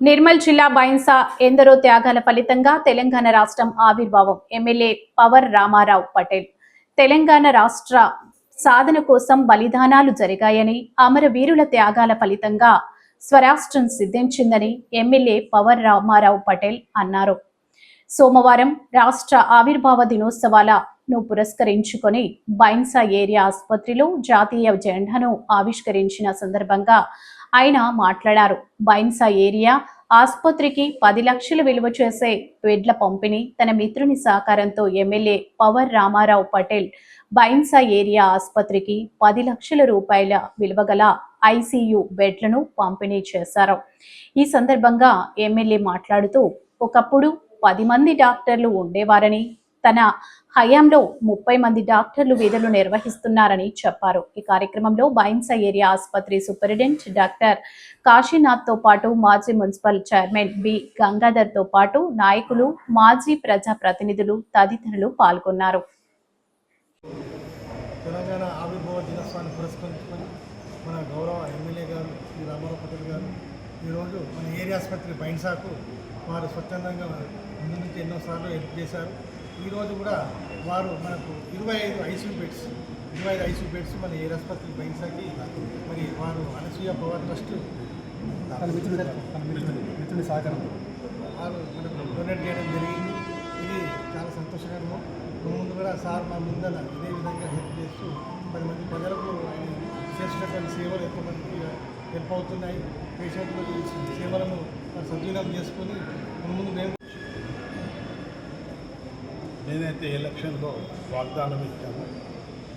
నిర్మల్ జిల్లా బైన్సా ఎందరో త్యాగాల ఫలితంగా తెలంగాణ రాష్ట్రం ఆవిర్భావం. ఎమ్మెల్యే పవర్ రామారావు పటేల్. తెలంగాణ రాష్ట్ర సాధన కోసం బలిదానాలు జరిగాయని అమరవీరుల త్యాగాల ఫలితంగా స్వరాష్ట్రం సిద్ధించిందని ఎమ్మెల్యే పవర్ రామారావు పటేల్ అన్నారు. సోమవారం రాష్ట్ర ఆవిర్భావ దినోత్సవాలను పురస్కరించుకొని బైన్సా ఏరియా ఆసుపత్రిలో జాతీయ జెండాను ఆవిష్కరించిన సందర్భంగా ఆయన మాట్లాడారు. బైన్సా ఏరియా ఆసుపత్రికి పది లక్షలు విలువ చేసే బెడ్ల పంపిణీ తన మిత్రుని సహకారంతో ఎమ్మెల్యే పవర్ రామారావు పటేల్ బైన్సా ఏరియా ఆసుపత్రికి పది లక్షల రూపాయల విలువ గల ఐసీయూ బెడ్లను పంపిణీ చేశారు. ఈ సందర్భంగా ఎమ్మెల్యే మాట్లాడుతూ ఒకప్పుడు పది మంది డాక్టర్లు ఉండేవారని తన హయాంలో ముప్పై మంది డాక్టర్లు విధులు నిర్వహిస్తున్నారని చెప్పారు. ఈ కార్యక్రమంలో బైన్సా ఏరియా ఆసుపత్రి సూపరింటెండెంట్ డాక్టర్ కాశీనాథ్తో పాటు మాజీ మున్సిపల్ చైర్మన్ బి గంగాధర్తో పాటు నాయకులు మాజీ ప్రజా ప్రతినిధులు తదితరులు పాల్గొన్నారు. తెలంగాణ ఆవిర్భావ దినోత్సవాన్ని పురస్కరించుకొని మన గౌరవ ఎమ్మెల్యే గారు శ్రీ రామారావు పటేల్ గారు ఈరోజు మన ఏరియా ఆసుపత్రి బైన్సాకు వారు స్వచ్ఛందంగా ముందు నుంచి ఎన్నోసార్లు హెల్ప్ చేశారు. ఈరోజు కూడా వారు మనకు ఇరవై ఐదు ఐసీయూ బెడ్స్ ఇరవై ఐదు ఐసీయూ బెడ్స్ మన ఏరియా ఆసుపత్రి బైన్సాకి మరి వారు అనసూయ పవర్ ట్రస్ట్ మిత్రుని సహకారం వారు మనకు డొనేట్ చేయడం జరిగింది. ఇది చాలా సంతోషకరము. ముందు కూడా సార్ మా ముందర ఇదే విధంగా హెల్ప్ చేస్తూ పది మంది ప్రజలకు ఆయన చేసినటువంటి సేవలు ఎక్కువ మందికి హెల్ప్ అవుతున్నాయి. పేషెంట్లు సేవలను సద్వినియోగం చేసుకొని ముందు మేము నేనైతే ఎలక్షన్లో వాగ్దానం ఇచ్చాను.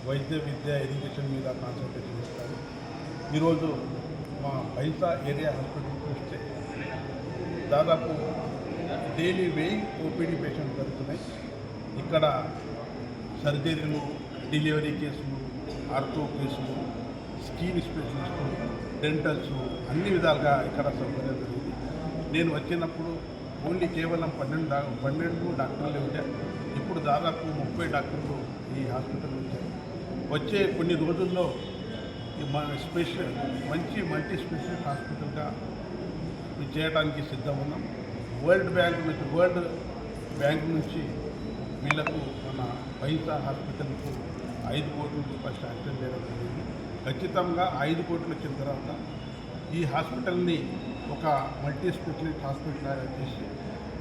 వైద్య విద్య ఎడ్యుకేషన్ మీద కాన్సన్ట్రేషన్ ఇస్తాను. ఈరోజు మా బైసా ఏరియా హాస్పిటల్ చూస్తే దాదాపు డైలీ వెయ్యి ఓపీడీ పేషెంట్ జరుగుతున్నాయి. ఇక్కడ సర్జరీలు డెలివరీ కేసులు ఆర్థో కేసులు స్కీన్ స్పెషలిస్టు డెంటల్స్ అన్ని విధాలుగా ఇక్కడ సౌకర్యం జరిగింది నేను వచ్చినప్పుడు ఓన్లీ కేవలం పన్నెండు పన్నెండు డాక్టర్లు ఉంటే ఇప్పుడు దాదాపు ముప్పై డాక్టర్లు ఈ హాస్పిటల్ వచ్చారు వచ్చే కొన్ని రోజుల్లో ఈ మన స్పెషల్ మంచి మల్టీ స్పెషలిస్ట్ హాస్పిటల్గా చేయడానికి సిద్ధం ఉన్నాం. వరల్డ్ బ్యాంక్ నుంచి వరల్డ్ బ్యాంక్ నుంచి వీళ్ళకు మన పైసా హాస్పిటల్కు ఐదు కోట్ల రూపాయలు శాంక్షన్ చేయడం జరిగింది. ఖచ్చితంగా ఐదు కోట్లు వచ్చిన తర్వాత ఈ హాస్పిటల్ని ఒక మల్టీ స్పెషలిస్ట్ హాస్పిటల్ చేసి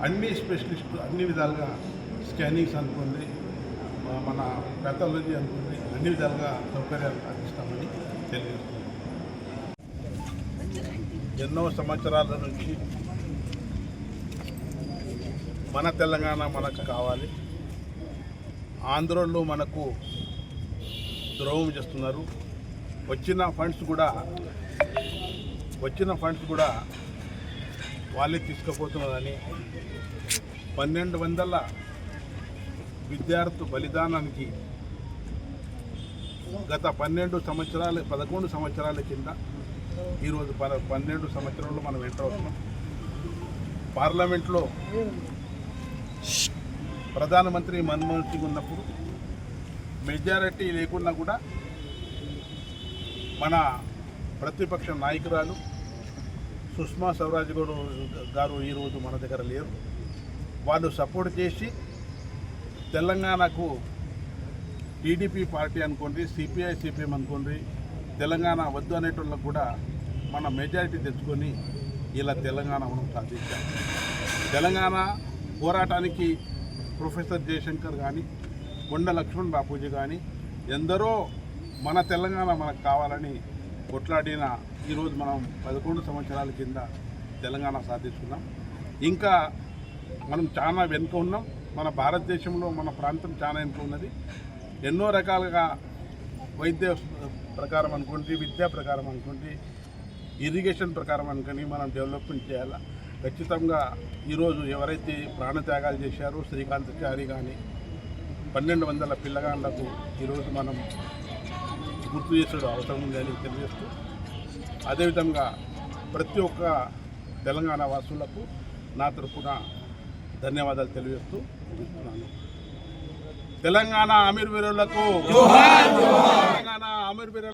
అన్ని స్పెషలిస్టులు అన్ని విధాలుగా స్కానింగ్స్ అనుకోండి మన పెథాలజీ అనుకోండి అన్ని విధాలుగా సౌకర్యాలు అందిస్తామని తెలియజేస్తున్నాం. ఎన్నో సంవత్సరాల నుంచి మన తెలంగాణ మనకు కావాలి. ఆంధ్రలో మనకు ద్రోహం చేస్తున్నారు. వచ్చిన ఫండ్స్ కూడా వచ్చిన ఫండ్స్ కూడా వాళ్ళే తీసుకుపోతున్నారని పన్నెండు వందల విద్యార్థి బలిదానానికి గత పన్నెండు సంవత్సరాల పదకొండు సంవత్సరాల కింద ఈరోజు పద పన్నెండు సంవత్సరాలు మనం ఎంటర్ అవుతున్నాం. పార్లమెంట్లో ప్రధానమంత్రి మన్మోహన్ సింగ్ ఉన్నప్పుడు మెజారిటీ లేకున్నా కూడా మన ప్రతిపక్ష నాయకురాలు సుష్మా స్వరాజ్ గారు గారు ఈరోజు మన దగ్గర లేరు. వాళ్ళు సపోర్ట్ చేసి తెలంగాణకు టీడీపీ పార్టీ అనుకోండి సిపిఐ సిపిఎం అనుకోండి తెలంగాణ వద్దు అనేటోళ్ళకు కూడా మన మెజారిటీ తెచ్చుకొని ఇలా తెలంగాణ మనం సాధించాం తెలంగాణ పోరాటానికి ప్రొఫెసర్ జయశంకర్ కానీ కొండ లక్ష్మణ్ బాపూజీ కానీ ఎందరో మన తెలంగాణ మనకు కావాలని కొట్లాడిన ఈరోజు మనం పదకొండు సంవత్సరాల కింద తెలంగాణ సాధిస్తున్నాం ఇంకా మనం చాలా వెనుక ఉన్నాం. మన భారతదేశంలో మన ప్రాంతం చాలా వెనుక ఉన్నది. ఎన్నో రకాలుగా వైద్య ప్రకారం అనుకోండి విద్యా ప్రకారం అనుకోండి ఇరిగేషన్ ప్రకారం అనుకొని మనం డెవలప్మెంట్ చేయాలా? ఖచ్చితంగా ఈరోజు ఎవరైతే ప్రాణత్యాగాలు చేశారో శ్రీకాంతచారి కానీ పన్నెండు వందల పిల్లగాళ్ళకు ఈరోజు మనం గుర్తు చేసే అవసరం ఉంది అని తెలియజేస్తూ అదేవిధంగా ప్రతి ఒక్క తెలంగాణ వాసులకు నా తరఫున ధన్యవాదాలు తెలియజేస్తూ ముగిస్తున్నాను. తెలంగాణ అమీర్ వీరులకు తెలంగాణ అమీర్ వీరులకు